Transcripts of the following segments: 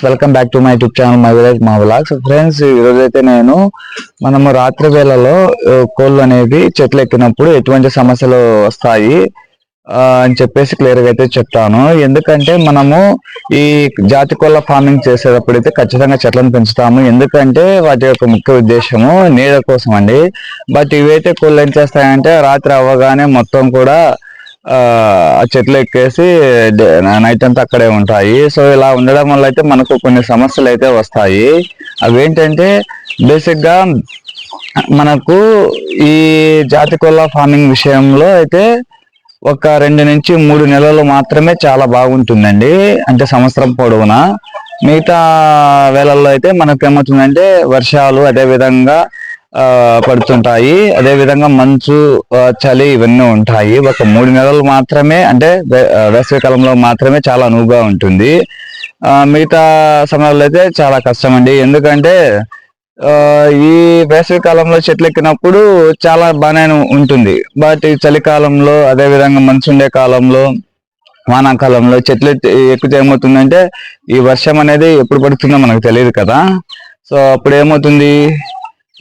Friends welcome back to my YouTube channel my village మా blogs friends ఈరోజు అయితే నేను మనము రాత్రి వేళలో కోళ్ళు అనేవి చెట్లు ఎక్కినప్పుడు ఎటువంటి సమస్యలు వస్తాయి అని చెప్పేసి క్లియర్గా అయితే చెప్తాను. ఎందుకంటే మనము ఈ జాతి కోళ్ళ ఫార్మింగ్ చేసేటప్పుడు అయితే ఖచ్చితంగా చెట్లను పెంచుతాము. ఎందుకంటే వాటి యొక్క ముఖ్య ఉద్దేశము నీడ కోసం అండి బట్ ఇవైతే కోళ్ళు ఏం చేస్తాయంటే రాత్రి అవ్వగానే మొత్తం కూడా ఆ చెట్లు ఎక్కేసి నైట్ అంతా అక్కడే ఉంటాయి. సో ఇలా ఉండడం వల్ల అయితే మనకు కొన్ని సమస్యలు అయితే వస్తాయి. అవి ఏంటంటే బేసిక్గా మనకు ఈ జాతి కోళ్ళ ఫార్మింగ్ విషయంలో అయితే ఒక రెండు నుంచి మూడు నెలలు మాత్రమే చాలా బాగుంటుందండి. అంటే సంవత్సరం పొడవునా. మిగతా వేళల్లో అయితే మనకు ఏమవుతుందంటే వర్షాలు అదే విధంగా పడుతుంటాయి. అదే విధంగా మంచు చలి ఇవన్నీ ఉంటాయి. ఒక మూడు నెలలు మాత్రమే అంటే వేసవికాలంలో మాత్రమే చాలా అనువుగా ఉంటుంది. మిగతా సమయాల్లో అయితే చాలా కష్టం అండి ఎందుకంటే ఈ వేసవి కాలంలో చెట్లు ఎక్కినప్పుడు చాలా బాగానే ఉంటుంది. బట్ ఈ చలికాలంలో అదే విధంగా మంచు ఉండే కాలంలో వానాకాలంలో చెట్లు ఎక్కితే ఏమవుతుందంటే ఈ వర్షం అనేది ఎప్పుడు పడుతుందో మనకు తెలియదు కదా. సో అప్పుడు ఏమవుతుంది?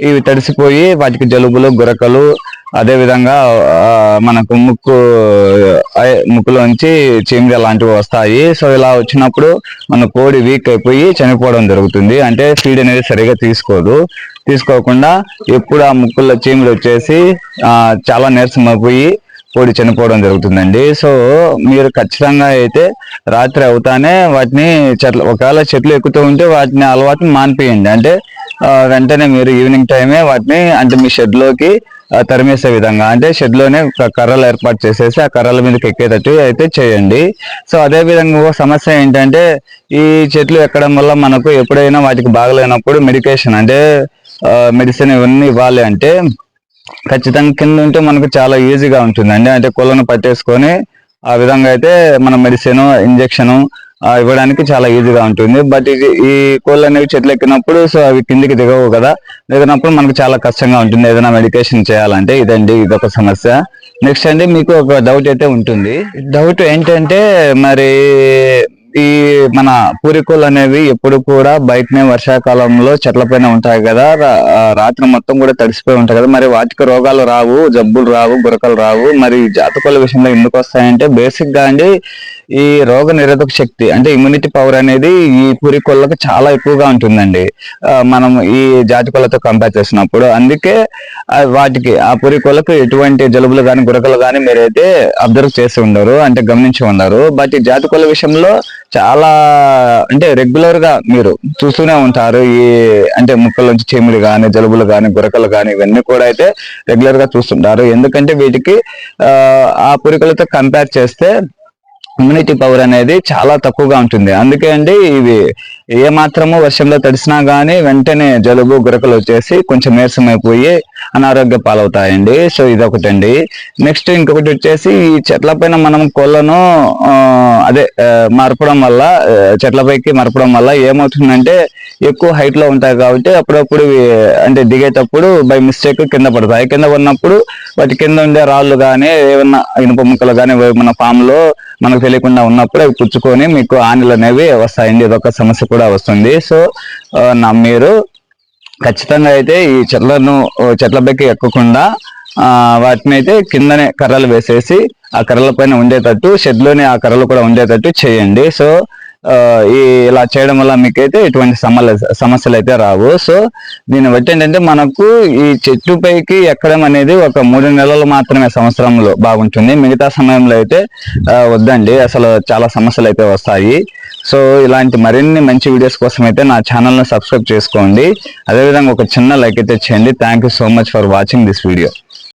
ఇవి తడిసిపోయి వాటికి జలుబులు గురకలు అదే విధంగా మనకు ముక్కు ముక్కులోంచి చీమిడి లాంటివి వస్తాయి. సో ఇలా వచ్చినప్పుడు మన కోడి వీక్ అయిపోయి చనిపోవడం జరుగుతుంది. అంటే ఫీడ్ అనేది సరిగా తీసుకోదు. తీసుకోకుండా ఎప్పుడు ఆ ముక్కుల్లో చీమిడి వచ్చేసి చాలా నీరసం అయిపోయి కోడి చనిపోవడం జరుగుతుందండి. సో మీరు ఖచ్చితంగా అయితే రాత్రి అవుతానే వాటిని చెట్లు ఒకవేళ చెట్లు ఎక్కుతూ ఉంటే వాటిని అలవాటు మానిపియండి. అంటే వెంటనే మీరు ఈవినింగ్ టైమే వాటిని అంటే మీ షెడ్లోకి తరిమేసే విధంగా. అంటే షెడ్లోనే కర్రలు ఏర్పాటు చేసేసి ఆ కర్రల మీదకి ఎక్కేటట్టు అయితే చేయండి. సో అదే విధంగా సమస్య ఏంటంటే ఈ చెట్లు ఎక్కడం వల్ల మనకు ఎప్పుడైనా వాటికి బాగలేనప్పుడు మెడికేషన్ అంటే మెడిసిన్ ఇవన్నీ ఇవ్వాలి అంటే ఖచ్చితంగా కింద ఉంటే మనకు చాలా ఈజీగా ఉంటుందండి. అంటే కోళ్ళను పట్టేసుకొని ఆ విధంగా అయితే మన మెడిసిన్ ఇంజెక్షను ఇవ్వడానికి చాలా ఈజీగా ఉంటుంది. బట్ ఇది ఈ కోళ్ళు అనేవి చెట్లు ఎక్కినప్పుడు సో అవి కిందికి దిగవు కదా. దిగినప్పుడు మనకు చాలా కష్టంగా ఉంటుంది. ఏదైనా మెడికేషన్ చేయాలంటే ఇదండి ఇదొక సమస్య. నెక్స్ట్ అండి మీకు ఒక డౌట్ అయితే ఉంటుంది. డౌట్ ఏంటంటే మరి ఈ మన పూరికోలు అనేవి ఎప్పుడు కూడా బయటనే వర్షాకాలంలో చెట్ల పైన ఉంటాయి కదా. రాత్రి మొత్తం కూడా తడిసిపోయి ఉంటాయి కదా. మరి వాటికి రోగాలు రావు జబ్బులు రావు గురకలు రావు. మరి జాతకోళ్ళ విషయంలో ఎందుకు వస్తాయంటే బేసిక్గా అండి ఈ రోగ నిరోధక శక్తి అంటే ఇమ్యూనిటీ పవర్ అనేది ఈ పూరికోళ్ళకు చాలా ఎక్కువగా ఉంటుందండి. మనం ఈ జాతికోళ్ళతో కంపేర్ చేసినప్పుడు అందుకే వాటికి ఆ పూరికోళ్ళకు ఎటువంటి జలుబులు కానీ గురకలు కానీ మీరైతే అబ్జర్వ్ చేసి ఉండరు అంటే గమనించి ఉండరు. బట్ ఈ జాతికోళ్ళ విషయంలో చాలా అంటే రెగ్యులర్గా మీరు చూస్తూనే ఉంటారు. ఈ అంటే ముక్కల నుంచి చీమిడి కానీ జలుబులు కానీ గురకలు కానీ ఇవన్నీ కూడా అయితే రెగ్యులర్గా చూస్తుంటారు. ఎందుకంటే వీటికి ఆ పురికలతో కంపేర్ చేస్తే ఇమ్యూనిటీ పవర్ అనేది చాలా తక్కువగా ఉంటుంది. అందుకే అండి ఇవి ఏ మాత్రము వర్షంలో తడిసినా గానీ వెంటనే జలుబు గురకలు వచ్చేసి కొంచెం నీరసమైపోయి అనారోగ్య పాలవుతాయండి. సో ఇదొకటండి. నెక్స్ట్ ఇంకొకటి వచ్చేసి ఈ చెట్ల పైన మనం కోళ్ళను ఆ, అదే మరపడం వల్ల చెట్ల చెట్లపైకి మరపడం వల్ల ఏమవుతుందంటే ఎక్కువ హైట్లో ఉంటాయి కాబట్టి అప్పుడప్పుడు అంటే దిగేటప్పుడు బై మిస్టేక్ కింద పడతాయి. కింద పడినప్పుడు వాటి కింద ఉండే రాళ్ళు కానీ ఏమన్నా ఇనుప ముక్కలు కానీ మన ఫామ్లో మనకు తెలియకుండా ఉన్నప్పుడు అవి పుచ్చుకొని మీకు ఆనలు అనేవి వస్తాయండి. ఇదొక సమస్య కూడా వస్తుంది. సో నా మీరు ఖచ్చితంగా అయితే ఈ చెట్లను చెట్ల పైకి ఎక్కకుండా వాటిని అయితే కిందనే కర్రలు వేసేసి ఆ కర్రల పైన ఉండేటట్టు షెడ్లోనే ఆ కర్రలు కూడా ఉండేటట్టు చేయండి. సో ఈ ఇలా చేయడం వల్ల మీకైతే ఎటువంటి సమస్యలు అయితే రావు. సో దీన్ని బట్టి ఏంటంటే మనకు ఈ చెట్టు పైకి ఎక్కడం అనేది ఒక మూడు నెలలు మాత్రమే సంవత్సరంలో బాగుంటుంది. మిగతా సమయంలో అయితే వద్దండి. అసలు చాలా సమస్యలు అయితే వస్తాయి. సో ఇలాంటి మరిన్ని మంచి వీడియోస్ కోసం అయితే నా ఛానల్ని సబ్స్క్రైబ్ చేసుకోండి. అదేవిధంగా ఒక చిన్న లైక్ అయితే చేయండి. Thank you so much for watching this video